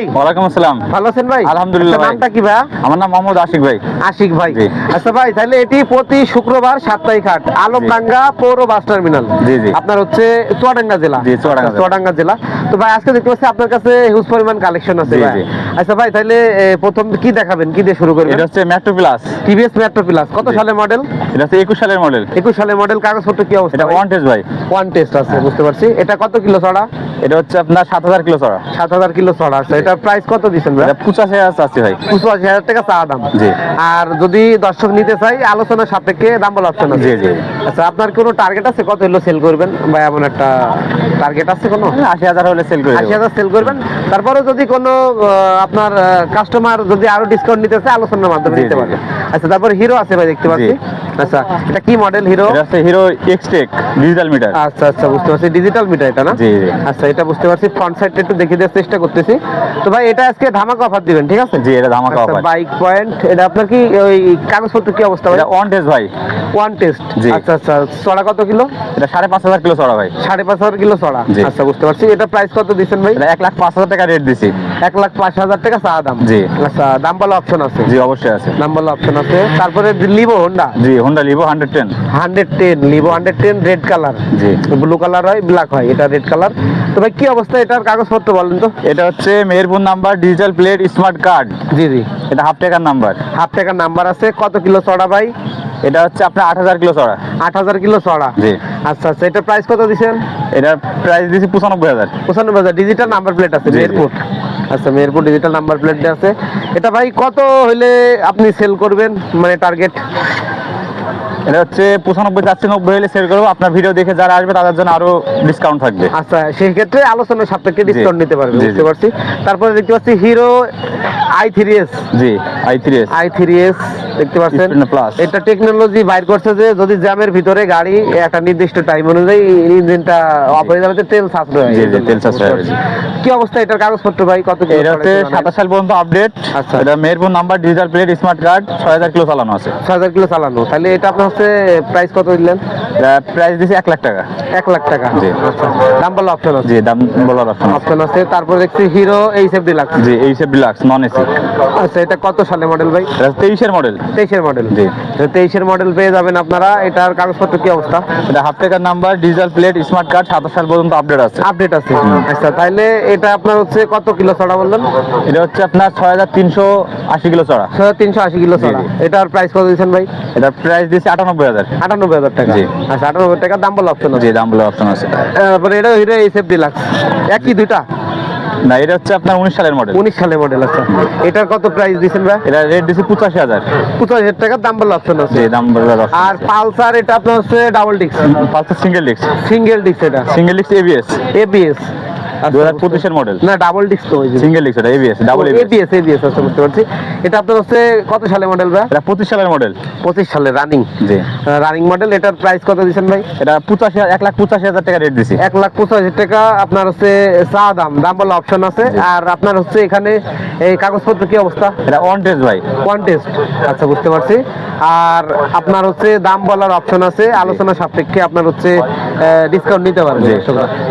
ওয়ালাইকুম আসসালাম। ভালো আছেন ভাই? আলহামদুলিল্লাহ আচ্ছা, ভাই। নামটা কি ভাই? আমার নাম মোহাম্মদ আশিক ভাই। আশিক ভাই। আচ্ছা ভাই তাহলে এটি প্রতি শুক্রবার সাপ্তাহিক হাট আলমডাঙ্গা পৌর বাস টার্মিনাল। জি, জি। আপনার হচ্ছে চুয়াডাঙ্গা জেলা। জি, চুয়াডাঙ্গা চুয়াডাঙ্গা জেলা। তো ভাই আজকে দেখতে পাচ্ছি আপনার কাছে হিউজ পরিমাণ কালেকশন আছে ভাই। আচ্ছা ভাই তাহলে প্রথম কি দেখাবেন? কি দিয়ে শুরু করবেন? এটা হচ্ছে metro plus TVS metro plus কত। সালের মডেল এটা হচ্ছে একুশ সালের মডেল একুশ সালের মডেল কাগজপত্র কি অবস্থা এটা ওয়ান টেস্ট ভাই। ওয়ান টেস্ট আছে বুঝতে পারছি। এটা কত কিলো চড়া? এটা হচ্ছে আপনার সাত হাজার কিলো চড়া। সাত হাজার কিলো চড়া। আছে এটা প্রাইস কত দিচ্ছেন ভাই? পঁচাশি হাজার চাচ্ছি ভাই। পঁচাশি হাজার টাকা চা দাম। জি। আর যদি দর্শক নিতে চাই আলোচনার সাপেক্ষে দাম বলা অপশন জি, জি। আচ্ছা আপনার কোনো টার্গেট আছে? কত হলো সেল করবেন? বা এমন একটা টার্গেট আছে কোনো? আশি হাজার হলে সেল করে আশি হাজার সেল করবেন। তারপরে যদি কোনো আপনার কাস্টমার যদি আরও ডিসকাউন্ট নিতে চায় আলোচনার মাধ্যমে নিতে জি, পারবে। আচ্ছা তারপর হিরো আছে ভাই দেখতে পাচ্ছি। আচ্ছা এটা কি মডেল হিরো এটা হচ্ছে হিরো এক্সটেক ডিজিটাল মিটার আচ্ছা আচ্ছা বুঝতে পারছি ডিজিটাল মিটার এটা না? জি। আচ্ছা এটা বুঝতে পারছি ফ্রন্ট সাইডটা একটু দেখিয়ে দেওয়ার চেষ্টা করতেছি। তো ভাই এটা আজকে ধামাকা অফার দিবেন ঠিক আছে? জি এটা ধামাকা অফার বাইক পয়েন্ট এটা আপনার কি ওই কাগজপত্র কি অবস্থা ভাই? ওয়ান টেস্ট ভাই। One test. আচ্ছা আচ্ছা চড়া কত কিলো? এটা সাড়ে পাঁচ হাজার কিলো চড়া ভাই। সাড়ে পাঁচ হাজার কিলো জি। আচ্ছা বুঝতে পারছি এটা প্রাইস কত দিচ্ছেন ভাই? এক লাখ পাঁচ হাজার টাকা রেট দিছি। এক লাখ পাঁচ হাজার টাকা চা দাম। জি। আচ্ছা দাম বলা অপশন আছে? জি অবশ্যই আছে। দাম বলা অপশন আছে। তারপরে লিভো হোন্ডা জি Honda Livo hundred ten hundred ten Livo hundred ten red colour জি। ব্লু কালার হয় ব্ল্যাক হয় এটা রেড কালার তো ভাই কি অবস্থা এটার কাগজপত্র বলেন তো? এটা হচ্ছে Meherpur number digital plate smart card. জি জি। এটা হাফ টাকার নাম্বার। হাফ টাকার নাম্বার আছে কত কিলো চড়া ভাই? এটা হচ্ছে আপনার আট হাজার কিলো চড়া। আট হাজার কিলো চড়া। জি। আচ্ছা আচ্ছা এটা প্রাইস কত দিচ্ছেন এটার প্রাইস দিয়েছি পঁচানব্বই হাজার। পঁচানব্বই হাজার। ডিজিটাল নাম্বার প্লেট আছে। মেহেরপুর। আচ্ছা মেহেরপুর ডিজিটাল নাম্বার প্লেট আছে। এটা ভাই কত হইলে আপনি সেল করবেন মানে টার্গেট এটা হচ্ছে পঁচানব্বই চারশো নব্বই হলে সেল করব। আপনার ভিডিও দেখে যারা আসবে তাদের জন্য আরও ডিসকাউন্ট থাকবে। আচ্ছা সেই ক্ষেত্রে আলোচনার সাপেক্ষে ডিসকাউন্ট নিতে পারবে। বুঝতে পারছি। তারপরে দেখতে পাচ্ছি Hero I three S G I three S I three S দেখতে পাচ্ছেন? এটা টেকনোলজি বাইর করছে যে যদি জ্যামের ভিতরে গাড়ি একটা নির্দিষ্ট টাইম অনুযায়ী ইঞ্জিনটা অফ হয়ে যাবে তেল সাশ্রয় হয়। তেল সাশ্রয় কি অবস্থা এটার কাগজপত্র ভাই? কত সাতাশ সাল পর্যন্ত আপডেট আচ্ছা। এটা Meherpur number digital plate smart card ছয় হাজার কিলো চালানো আছে। ছয় হাজার কিলো চালানো। তাহলে এটা আপনার হচ্ছে প্রাইস কত দিলেন? প্রাইস দিয়েছি এক লাখ টাকা। এক লাখ টাকা। জি। আচ্ছা। দাম বলা অপশন আছে? জি দাম বলার অপশন আছে। অপশন আছে। তারপর দেখছি Hero H F Deluxe G H F Deluxe non AC আচ্ছা এটা কত সালে মডেল ভাই? তেইশের মডেল তেইশের মডেল জি। তেইশের মডেল পেয়ে যাবেন আপনারা। এটার কাগজপত্র কি অবস্থা? এটা হাফ টাকার number digital plate smart card সাতাশ সাল পর্যন্ত আপডেট আছে। আপডেট আছে। আচ্ছা তাহলে এটা আপনার হচ্ছে কত কিলো চড়া বললেন? এটা হচ্ছে আপনার ছয় হাজার তিনশো আশি কিলো চড়া। ছয় হাজার তিনশো আশি কিলো চড়া। এটার প্রাইস কত দিয়েছেন ভাই? এটার প্রাইস দিয়েছি আটানব্বই হাজার। আটানব্বই হাজার টাকা। জি। আচ্ছা আটানব্বই টাকা দাম বলে অপশন আছে। দাম বলে অপশন আছে। তারপরে এটা হিরো এইচ এফ ডিলাক্স একই দুইটা? না এটা হচ্ছে আপনার উনিশ সালের মডেল উনিশ সালের মডেল আচ্ছা। এটার কত প্রাইস দিচ্ছেন ভাই? এটা রেট দিচ্ছে পঁচাশি হাজার। পঁচাশি হাজার টাকার দাম বলা অপশন আছে। দাম অপশন আর পালসার এটা আপনার হচ্ছে double disc Pulsar single disc single disc এটা। সিঙ্গেল ডিস্ক এবিএস এবিএস দু হাজার পঁচিশের মডেল না ডাবল ডিস্ক তো সিঙ্গেল ডিস্ক এটা ABS double ABS ABS ABS বুঝতে পারছি। এটা আপনার হচ্ছে কত সালে মডেল ভাই? এটা পঁচিশ সালের মডেল পঁচিশ সালে রানিং জি। রানিং মডেল এটার প্রাইস কত দিচ্ছেন ভাই? এটা পঁচাশি এক লাখ পঁচাশি হাজার টাকা রেট দিছি। এক লাখ পঁচাশি টাকা আপনার হচ্ছে চা দাম দাম বলা অপশন আছে। আর আপনার হচ্ছে এখানে এই কাগজপত্র কি অবস্থা? এটা অন টেস্ট ভাই। ওয়ান টেস্ট আচ্ছা বুঝতে পারছি। আর আপনার হচ্ছে দাম বলার অপশন আছে। আলোচনা সাপেক্ষে আপনার হচ্ছে ডিসকাউন্ট নিতে পারবেন।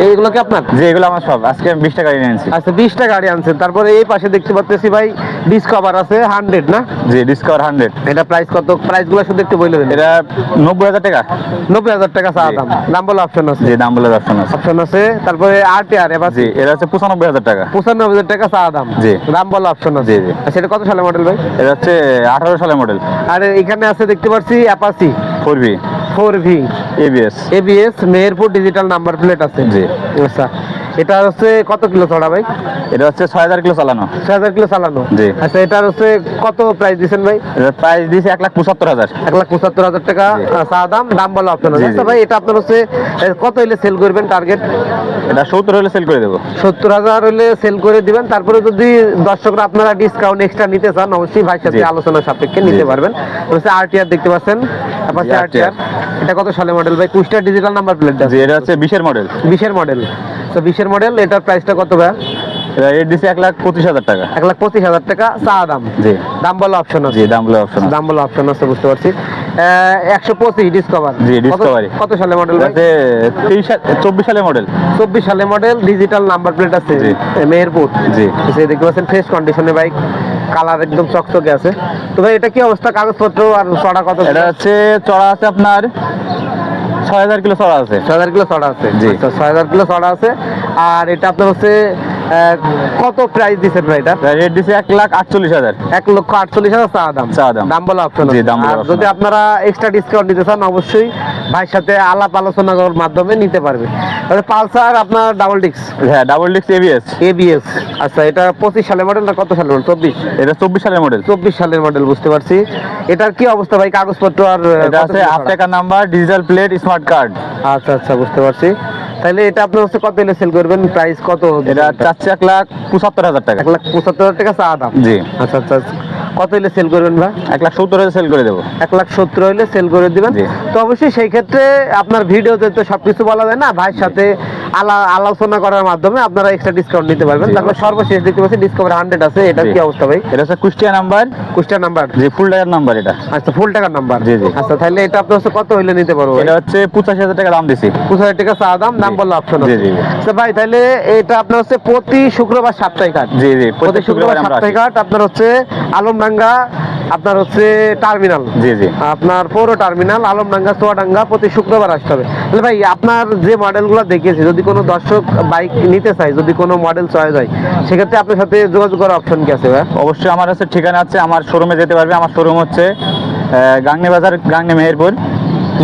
এইগুলো কি আপনার? যে এগুলো আমার সব। আজকে আমি বিশ টাকা নিয়ে নিয়েছি আচ্ছা বিশটা গাড়ি আনছেন। তারপরে এই পাশে দেখতে পাচ্ছি ভাই ডিসকভার আছে হান্ড্রেড না? জি ডিসকভার হান্ড্রেড এটা প্রাইস কত? প্রাইসগুলো শুধু একটু বলে এটা নব্বই হাজার টাকা। নব্বই হাজার টাকা চা দাম দাম বলা অপশন আছে। জি দাম বলার অপশন আছে। অপশন আছে তারপরে আর টি আর এবার জি এটা হচ্ছে পঁচানব্বই হাজার টাকা। পঁচানব্বই হাজার টাকা চা দাম জি। দাম বলা অপশন আছে। জি, জি। আচ্ছা এটা কত সালে মডেল ভাই? এটা হচ্ছে আঠারো সালের মডেল আর এখানে আছে দেখতে পাচ্ছি Apache four V. Four V. ABS ABS Meherpur digital number plate আছে। জি। আচ্ছা। এটা হচ্ছে কত কিলো চড়া ভাই? এটা হচ্ছে ছয় হাজার কিলো চালানো। ছয় হাজার কিলো চালানো? জি। আচ্ছা এটার হচ্ছে কত প্রাইস দিচ্ছেন ভাই? প্রাইস এক লাখ পঁচাত্তর হাজার। এক লাখ পঁচাত্তর হাজার টাকা চা দাম দাম বলা জি। আচ্ছা ভাই এটা আপনার হচ্ছে কত হইলে সেল করবেন টার্গেট এটা সত্তর হলে সেল করে দেবো। সত্তর হাজার হলে সেল করে দিবেন। তারপরে যদি দর্শকরা আপনারা ডিসকাউন্ট এক্সট্রা নিতে চান অবশ্যই ভাইয়ের সাথে আলোচনা সাপেক্ষে নিতে পারবেন। হচ্ছে আরটিআর দেখতে পাচ্ছেন? আরটিআর এটা কত সালে মডেল ভাই? কুষ্টার ডিজিটাল নাম্বার প্লেট এটা হচ্ছে বিশের মডেল বিশের মডেল তো বিশের মডেল এটার প্রাইসটা কত ভাই? এক লাখ পঁচিশ হাজার টাকা। এক লাখ পঁচিশ হাজার টাকা চা দাম। জি। দাম বলা অপশন আছে। দাম বলে অপশন দাম বলা অপশন আছে বুঝতে পারছি। একশো পঁচিশ ডিসকভার জি, Discovery। কত সালে মডেল তেইশ চব্বিশ সালের মডেল চব্বিশ সালে মডেল ডিজিটাল নাম্বার প্লেট আছে। মেহেরপুর। জি। দেখতে পাচ্ছেন ফ্রেশ কন্ডিশনে বাইক কালার একদম চকচকে আছে। তো ভাই এটা কি অবস্থা? কাগজপত্র আর চড়া কত? এটা হচ্ছে চড়া আছে আপনার ছয় হাজার কিলো সড়া আছে। ছয় হাজার কিলো সড়া আছে। জি। আচ্ছা ছয় হাজার কিলো সড়া আছে। আর এটা আপনার হচ্ছে কত প্রাইস দিচ্ছেন ভাই এটা? রেট দিছে এক লাখ আটচল্লিশ হাজার। এক লক্ষ আটচল্লিশ হাজার চা দাম। চা দাম। দাম বলা অপশন জি, দাম আর যদি আপনারা এক্সট্রা ডিসকাউন্ট নিতে চান অবশ্যই ভাইয়ের সাথে আলাপ আলোচনা করার মাধ্যমে নিতে পারবে তাহলে পালসার আপনার ডাবল ডিক্স হ্যাঁ ডাবল ডিক্স এবিএস এবিএস আচ্ছা এটা পঁচিশ সালের মডেল না কত সালের মডেল চব্বিশ। এটা চব্বিশ সালের মডেল চব্বিশ সালের মডেল বুঝতে পারছি। এটার কি অবস্থা ভাই? কাগজপত্র আর এটা আছে আট টাকা number digital plate smart card আচ্ছা আচ্ছা বুঝতে পারছি। তাহলে এটা আপনার হচ্ছে কত দিলে সেল করবেন? প্রাইস কত এটা চাচ্ছে এক লাখ পঁচাত্তর হাজার টাকা। এক লাখ পঁচাত্তর হাজার টাকা চা দাম? জি। আচ্ছা আচ্ছা আচ্ছা। কত হলে সেল করবেন ভাই? এক লাখ সত্তর হাজার সেল করে দেবো। এক লাখ সত্তর হলে সেল করে দিবেন। তো অবশ্যই সেই ক্ষেত্রে আপনার ভিডিওতে তো সবকিছু বলা যায় না ভাইয়ের সাথে আলোচনা করার মাধ্যমে আপনারা এক্সট্রা ডিসকাউন্ট নিতে পারবেন। তারপর সর্বশেষ দেখতে পাচ্ছি ডিসকভার হান্ড্রেড আছে এটা কি অবস্থা ভাই? এটা হচ্ছে কুষ্টিয়া নাম্বার কুষ্টিয়া নাম্বার জি ফুল টাকার নাম্বার এটা। আচ্ছা ফুল টাকার নাম্বার জি, জি। আচ্ছা তাহলে এটা আপনার হচ্ছে কত হইলে নিতে পারব এটা হচ্ছে পঁচাশি হাজার টাকা দাম দিছি। পঁচিশ হাজার টাকা চা দাম দাম। বললে অপশন জি, জি। আচ্ছা ভাই তাহলে এটা আপনার হচ্ছে প্রতি শুক্রবার সাপ্তাহিক হাট। জি জি প্রতি শুক্রবার সাপ্তাহিক হাট আপনার হচ্ছে আলমডাঙ্গা আপনার হচ্ছে টার্মিনাল। জি জি। আপনার পৌর টার্মিনাল আলমডাঙ্গা চুয়াডাঙ্গা প্রতি শুক্রবার আসতে হবে। তাহলে ভাই আপনার যে মডেলগুলো দেখিয়েছি যদি কোনো দর্শক বাইক নিতে চায়, যদি কোনো মডেল চয়েস হয়, সেক্ষেত্রে আপনার সাথে যোগাযোগ করার অপশন কি আছে ভাই? অবশ্যই আমার হচ্ছে ঠিকানা আছে, আমার শোরুমে যেতে পারবে। আমার শোরুম হচ্ছে গাংনী বাজার গাংনি মেহেরপুর।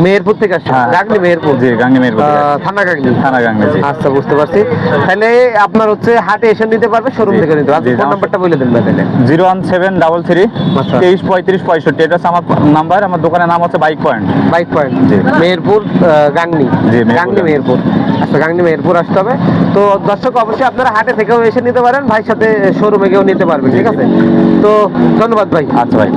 মেহেরপুর থেকে আসছে হ্যাঁ। গাগনি মেহেরপুর? জি গাংনী মেহেরপুর থানা গাগনি থানা গাংনী জি। আচ্ছা বুঝতে পারছি। তাহলে আপনার হচ্ছে হাটে এসে নিতে পারবে শোরুম থেকে নিতে পারবে। ফোন নাম্বারটা বলে দেন ভাই তাহলে। Zero one seven double three আচ্ছা। তেইশ পঁয়ত্রিশ পঁয়ষট্টি। এটা আমার নাম্বার। আমার দোকানের নাম হচ্ছে বাইক পয়েন্ট বাইক পয়েন্ট জি। মেহেরপুর গাংনি। জি। গাংনি মেহেরপুর। আচ্ছা গাংনি মেহেরপুর আসতে হবে। তো দর্শক অবশ্যই আপনারা হাটে থেকেও এসে নিতে পারেন। ভাইয়ের সাথে শোরুমে গিয়েও নিতে পারবেন ঠিক আছে? তো ধন্যবাদ ভাই। আচ্ছা ভাই।